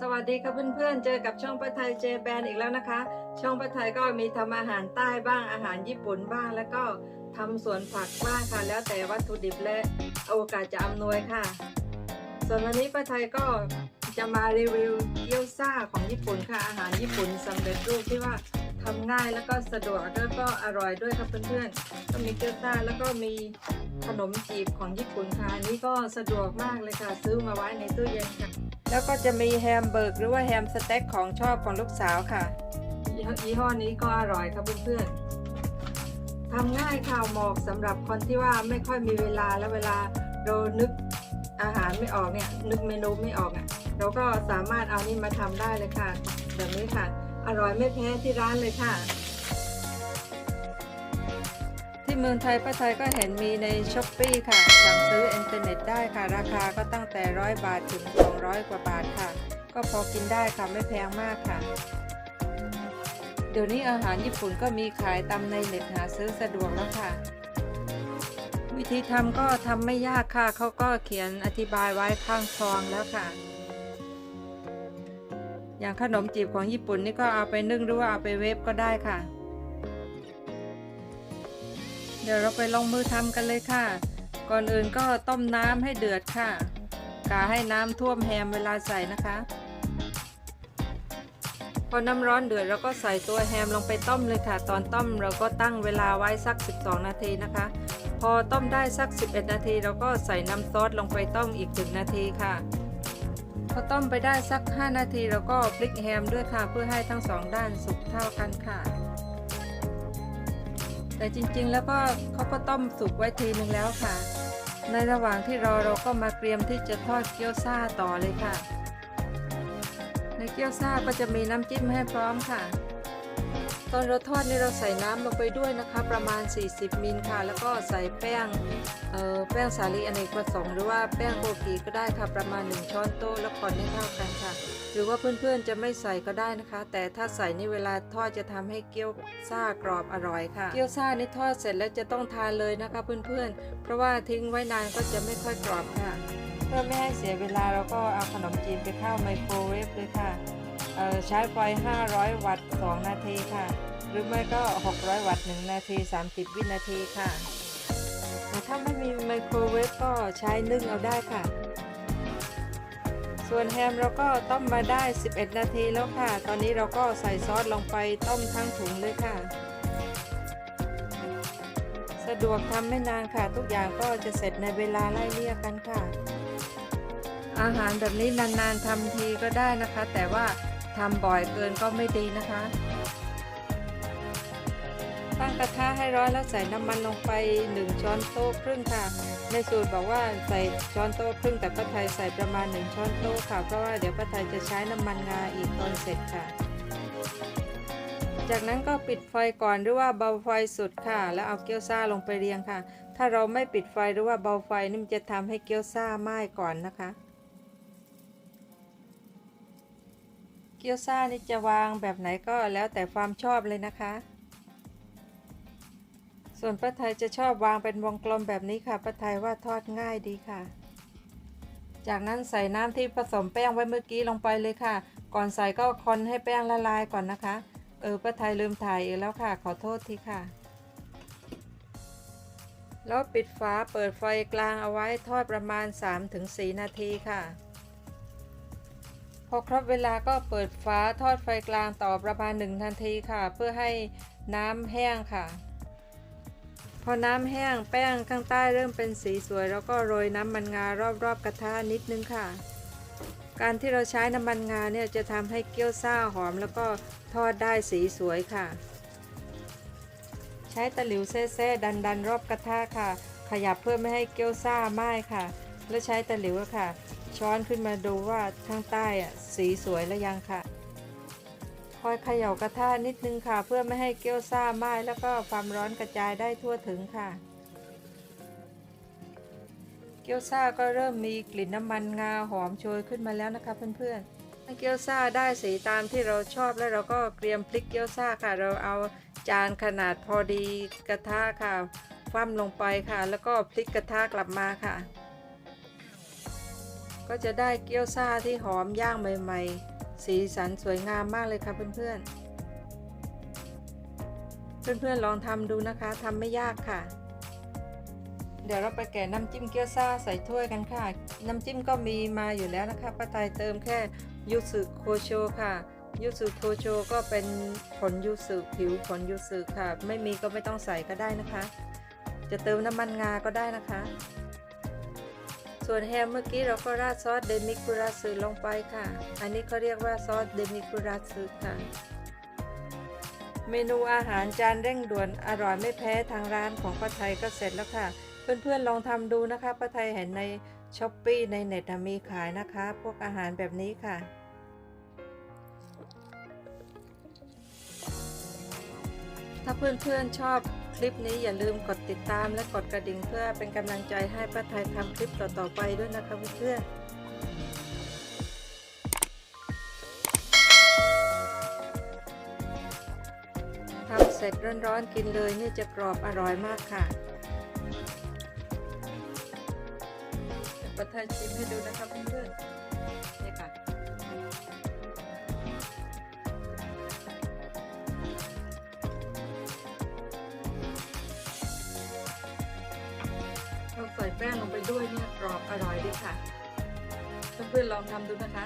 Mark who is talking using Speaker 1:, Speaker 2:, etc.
Speaker 1: สวัสดีค่ะเพื่อนๆ เจอกับช่องป้าไทยเจแปนอีกแล้วนะคะ ช่องป้าไทยก็มีทำอาหารใต้บ้างอาหารญี่ปุ่นบ้าง แล้วก็ทำสวนผักบ้างค่ะ แล้วแต่วัตถุดิบและโอกาสจะอำนวยค่ะ ส่วนวันนี้ป้าไทยก็จะมารีวิวเกี๊ยวซ่าของญี่ปุ่นค่ะอาหารญี่ปุ่นสำเร็จรูปที่ว่า ทำง่ายแล้วก็สะดวกแล้วก็อร่อยด้วยครับเพื่อนๆ ก็มีเกี๊ยวซ่าแล้วก็มีขนมจีบของญี่ปุ่นค่ะอันนี้ก็สะดวกมากเลยค่ะ ซื้อมาไว้ในตู้เย็นค่ะ แล้วก็จะมีแฮมเบอร์กหรือว่าแฮมสเต็กของชอบของลูกสาวค่ะยี่ห้อนี้ก็อร่อยครับเพื่อนๆทำง่ายค่ะเหมาะสำหรับคนที่ว่าไม่ค่อยมีเวลาแล้วเวลาเรานึกอาหารไม่ออกเนี่ยนึกเมนูไม่ออกอะเราก็สามารถเอานี่มาทำได้เลยค่ะ แบบนี้ค่ะ อร่อยไม่แพ้ที่ร้านเลยค่ะ ที่เมืองไทยป้าไทยก็เห็นมีในช้อปปีค่ะ สั่งซื้ออินเทอร์เน็ตได้ค่ะ ราคาก็ตั้งแต่ร้อยบาทถึง 200 กว่าบาทค่ะ ก็พอกินได้ค่ะไม่แพงมากค่ะ เดี๋ยวนี้อาหารญี่ปุ่นก็มีขายตามในเน็ตหาซื้อสะดวกแล้วค่ะวิธีทำก็ทำไม่ยากค่ะ เขาก็เขียนอธิบายไว้ข้างซองแล้วค่ะ อย่างขนมจีบของญี่ปุ่นนี่ก็เอาไปนึ่งหรือว่าเอาไปเวฟก็ได้ค่ะ เดี๋ยวเราไปลงมือทำกันเลยค่ะ ก่อนอื่นก็ต้มน้ำให้เดือดค่ะกาให้น้ำท่วมแฮมเวลาใส่นะคะพอน้ำร้อนเดือดเราก็ใส่ตัวแฮมลงไปต้มเลยค่ะ ตอนต้มเราก็ตั้งเวลาไว้สัก 12 นาทีนะคะ พอต้มได้สัก 11 นาที เราก็ใส่น้ำซอสลงไปต้มอีกถึงนาทีค่ะ พอต้มไปได้สัก 5 นาทีเราก็พลิกแฮมด้วยค่ะ เพื่อให้ทั้งสองด้านสุกเท่ากันค่ะ แต่จริงๆแล้วก็เขาก็ต้มสุกไว้ทีหนึ่งแล้วค่ะ ในระหว่างที่รอเราก็มาเตรียมที่จะทอดเกี๊ยวซ่าต่อเลยค่ะ ในเกี๊ยวซ่าก็จะมีน้ำจิ้มให้พร้อมค่ะ ตอนเราทอดนี่เราใส่น้ำลงไปด้วยนะคะ ประมาณ 40 มิลค่ะ แล้วก็ใส่แป้งเอ่อแป้งสาลีอเนกประสงค์หรือว่าแป้งโกกีก็ได้ค่ะ ประมาณ 1 ช้อนโต๊ะแล้วคนให้เข้ากันค่ะ หรือว่าเพื่อนๆจะไม่ใส่ก็ได้นะคะ แต่ถ้าใส่นี่เวลาทอดจะทำให้เกี๊ยวซ่ากรอบอร่อยค่ะ เกี๊ยวซ่านี่ทอดเสร็จแล้วจะต้องทานเลยนะคะเพื่อนๆ เพราะว่าทิ้งไว้นานก็จะไม่ค่อยกรอบค่ะ เพื่อไม่ให้เสียเวลาเราก็เอาขนมจีนไปเข้าไมโครเวฟเลยค่ะ ใช้ไฟ 500 วัตต์ 2 นาทีค่ะ หรือไม่ก็ 600 วัตต์ 1 นาที 30 วินาทีค่ะแต่ถ้าไม่มีไมโครเวฟก็ใช้นึ่งเอาได้ค่ะ ส่วนแฮมเราก็ต้มมาได้ 11 นาทีแล้วค่ะ ตอนนี้เราก็ใส่ซอสลงไปต้มทั้งถุงเลยค่ะ สะดวกทำไม่นานค่ะ ทุกอย่างก็จะเสร็จในเวลาไล่เลี่ยกันค่ะ อาหารแบบนี้นานๆทำทีก็ได้นะคะ แต่ว่า ทำบ่อยเกินก็ไม่ดีนะคะ ตั้งกระทะให้ร้อนแล้วใส่น้ำมันลงไป 1 ช้อนโต๊ะครึ่งค่ะในสูตรบอกว่าใส่ช้อนโต๊ะครึ่งแต่ป้าไทยใส่ประมาณ 1 ช้อนโต๊ะค่ะ เพราะว่าเดี๋ยวป้าไทยจะใช้น้ำมันงาอีกตอนเสร็จค่ะ จากนั้นก็ปิดไฟก่อนหรือว่าเบาไฟสุดค่ะ แล้วเอาเกี๊ยวซ่าลงไปเรียงค่ะ ถ้าเราไม่ปิดไฟหรือว่าเบาไฟนี่มันจะทำให้เกี๊ยวซ่าไหม้ก่อนนะคะ กี๊ยวซ่านี่จะวางแบบไหนก็แล้วแต่ความชอบเลยนะคะ ส่วนป้าไทยจะชอบวางเป็นวงกลมแบบนี้ค่ะป้าไทยว่าทอดง่ายดีค่ะ จากนั้นใส่น้ำที่ผสมแป้งไว้เมื่อกี้ลงไปเลยค่ะ ก่อนใส่ก็คนให้แป้งละลายก่อนนะคะ เออป้าไทยลืมถ่ายอีกแล้วค่ะ ขอโทษทีค่ะ แล้วปิดฝาเปิดไฟกลางเอาไว้ทอดประมาณ 3-4 นาทีค่ะ อครบเวลาก็เปิดฝาทอดไฟกลางต่อประมาณ1นาทีค่ะ เพื่อให้น้ำแห้งค่ะ พอน้ำแห้งแป้งข้างใต้เริ่มเป็นสีสวย แล้วก็โรยน้ำมันงารอบๆกระทะนิดนึงค่ะ การที่เราใช้น้ำมันงาเนี่ยจะทำให้เกี๊ยวซ่าหอม แล้วก็ทอดได้สีสวยค่ะ ใช้ตะหลิวแซ่ๆดันๆ รอบกระทะค่ะ ขยับเพื่อไม่ให้เกี๊ยวซ่าไหม้ค่ะ แล้วใช้ตะหลิวค่ะ ช้อนขึ้นมาดูว่าข้างใต้อะสีสวยแล้วยังค่ะ คอยเขย่ากระทะนิดนึงค่ะ เพื่อไม่ให้เกี๊ยวซ่าไหม้แล้วก็ความร้อนกระจายได้ทั่วถึงค่ะ เกี๊ยวซ่าก็เริ่มมีกลิ่นน้ำมันงาหอมโชยขึ้นมาแล้วนะคะเพื่อนๆให้เกี๊ยวซ่าได้สีตามที่เราชอบแล้วเราก็เตรียมพลิกเกี๊ยวซ่าค่ะ เราเอาจานขนาดพอดีกระทะค่ะคว่ำลงไปค่ะ แล้วก็พลิกกระทะกลับมาค่ะ ก็จะได้เกี๊ยวซ่าที่หอมย่างใหม่ ๆ สีสันสวยงามมากเลยค่ะเพื่อนๆ เพื่อนๆลองทำดูนะคะทำไม่ยากค่ะ เดี๋ยวเราไปแกะน้ำจิ้มเกี๊ยวซ่าใส่ถ้วยกันค่ะ น้ำจิ้มก็มีมาอยู่แล้วนะคะป้าไตายเติมแค่ยูสุโคโชค่ะยูสุโคโชก็เป็นผลยูสุผิวผลยูสุค่ะ ไม่มีก็ไม่ต้องใส่ก็ได้นะคะ จะเติมน้ำมันงาก็ได้นะคะ ส่วนแฮมเมื่อกี้เราก็ราดซอสเดมิกุราสึลงไปค่ะ อันนี้เขาเรียกว่าซอสเดมิกุราสึค่ะ เมนูอาหารจานเร่งด่วนอร่อยไม่แพ้ทางร้านของป้าไทยก็เสร็จแล้วค่ะ เพื่อนๆลองทำดูนะคะป้าไทยเห็นในช้อปปีในเน็ตมีขายนะคะ พวกอาหารแบบนี้ค่ะถ้าเพื่อนๆชอบ คลิปนี้อย่าลืมกดติดตามและกดกระดิ่งเพื่อเป็นกำลังใจให้ป้าไทยทำคลิปต่อๆไปด้วยนะคะเพื่อนทำเสร็จร้อนๆกินเลยนี่จะกรอบอร่อยมากค่ะป้าไทยชิมให้ดูนะคะเพื่อนๆ รอบอร่อยดีค่ะ เพื่อนๆลองทำดูนะคะ